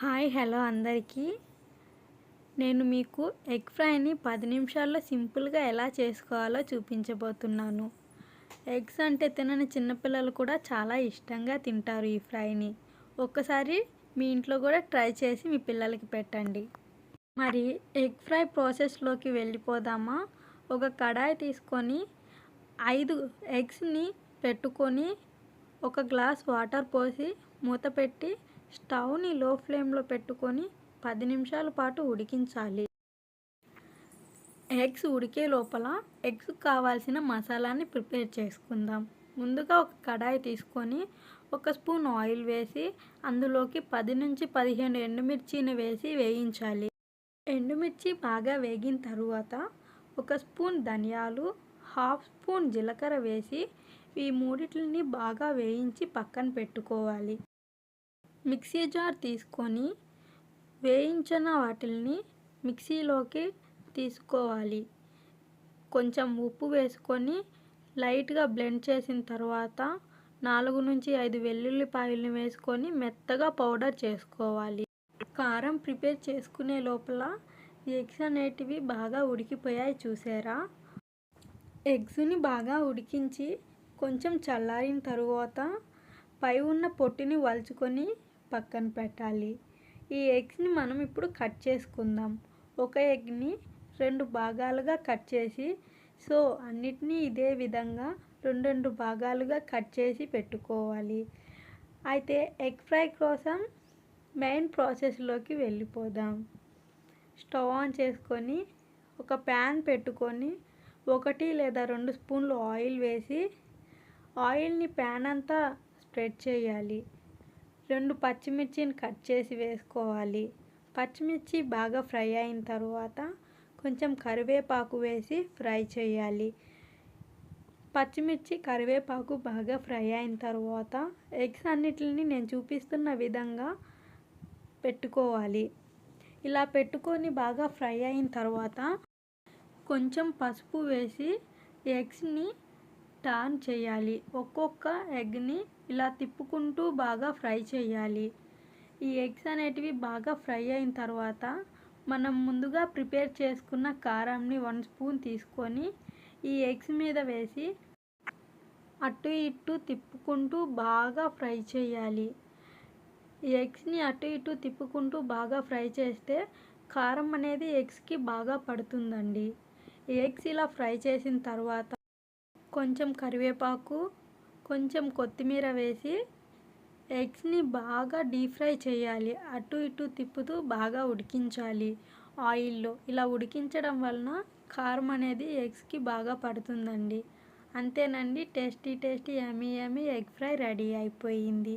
Hi hello అందరికీ. నేను మీకు ఎగ్ ఫ్రైని పది నిమిషాల్లో సింపుల్గా ఎలా చేసుకోవాలో చూపించబోతున్నాను. ఎగ్స్ అంటే తినని చిన్నపిల్లలు కూడా చాలా ఇష్టంగా తింటారు ఈ ఫ్రైని. ఒక్కసారి మీ ఇంట్లో కూడా ట్రై చేసి మీ పిల్లలకి పెట్టండి. మరి ఎగ్ ఫ్రై ప్రాసెస్లోకి వెళ్ళిపోదామా? ఒక కడాయి తీసుకొని ఐదు ఎగ్స్ని పెట్టుకొని ఒక గ్లాస్ వాటర్ పోసి మూత పెట్టి స్టవ్ని లో ఫ్లేమ్లో పెట్టుకొని పది నిమిషాల పాటు ఉడికించాలి. ఎగ్స్ ఉడికే లోపల ఎగ్స్ కావాల్సిన మసాలాని ప్రిపేర్ చేసుకుందాం. ముందుగా ఒక కడాయి తీసుకొని ఒక స్పూన్ ఆయిల్ వేసి అందులోకి పది నుంచి పదిహేను ఎండుమిర్చిని వేసి వేయించాలి. ఎండుమిర్చి బాగా వేగిన తరువాత ఒక స్పూన్ ధనియాలు హాఫ్ స్పూన్ జీలకర్ర వేసి ఈ మూడిటిని బాగా వేయించి పక్కన పెట్టుకోవాలి. మిక్సీ జార్ తీసుకొని వేయించిన వాటిల్ని మిక్సీలోకి తీసుకోవాలి. కొంచెం ఉప్పు వేసుకొని లైట్గా బ్లెండ్ చేసిన తర్వాత నాలుగు నుంచి ఐదు వెల్లుల్లిపాయలను వేసుకొని మెత్తగా పౌడర్ చేసుకోవాలి. కారం ప్రిపేర్ చేసుకునే లోపల ఎగ్స్ అనేటివి బాగా ఉడికిపోయాయి చూసారా? ఎగ్స్ని బాగా ఉడికించి కొంచెం చల్లారిన తరువాత పై ఉన్న పొట్టిని వలుచుకొని పక్కన పెట్టాలి. ఈ ఎగ్స్ని మనం ఇప్పుడు కట్ చేసుకుందాం. ఒక ఎగ్ని రెండు భాగాలుగా కట్ చేసి సో అన్నిటినీ ఇదే విధంగా రెండు రెండు భాగాలుగా కట్ చేసి పెట్టుకోవాలి. అయితే ఎగ్ ఫ్రై కోసం మెయిన్ ప్రాసెస్లోకి వెళ్ళిపోదాం. స్టవ్ ఆన్ చేసుకొని ఒక ప్యాన్ పెట్టుకొని ఒకటి లేదా రెండు స్పూన్లు ఆయిల్ వేసి ఆయిల్ని ప్యాన్ అంతా స్ప్రెడ్ చేయాలి. రెండు పచ్చిమిర్చిని కట్ చేసి వేసుకోవాలి. పచ్చిమిర్చి బాగా ఫ్రై అయిన తర్వాత కొంచెం కరివేపాకు వేసి ఫ్రై చేయాలి. పచ్చిమిర్చి కరివేపాకు బాగా ఫ్రై అయిన తర్వాత ఎగ్స్ అన్నిటిని నేను చూపిస్తున్న విధంగా పెట్టుకోవాలి. ఇలా పెట్టుకొని బాగా ఫ్రై అయిన తర్వాత కొంచెం పసుపు వేసి ఎగ్స్ని టర్న్ చేయాలి. ఒక్కొక్క ఎగ్ని ఇలా తిప్పుకుంటూ బాగా ఫ్రై చేయాలి. ఈ ఎగ్స్ అనేటివి బాగా ఫ్రై అయిన తర్వాత మనం ముందుగా ప్రిపేర్ చేసుకున్న కారంని వన్ స్పూన్ తీసుకొని ఈ ఎగ్స్ మీద వేసి అటు ఇటు తిప్పుకుంటూ బాగా ఫ్రై చేయాలి. ఈ ఎగ్స్ని అటు ఇటు తిప్పుకుంటూ బాగా ఫ్రై చేస్తే కారం అనేది ఎగ్స్కి బాగా పడుతుందండి. ఎగ్స్ ఇలా ఫ్రై చేసిన తర్వాత కొంచెం కరివేపాకు కొంచెం కొత్తిమీర వేసి ఎగ్స్ని బాగా డీప్ ఫ్రై చేయాలి. అటు ఇటు తిప్పుతూ బాగా ఉడికించాలి. ఆయిల్లో ఇలా ఉడికించడం వలన కారం అనేది ఎగ్స్కి బాగా పడుతుందండి. అంతేనండి tasty tasty yummy yummy egg fry ready అయిపోయింది.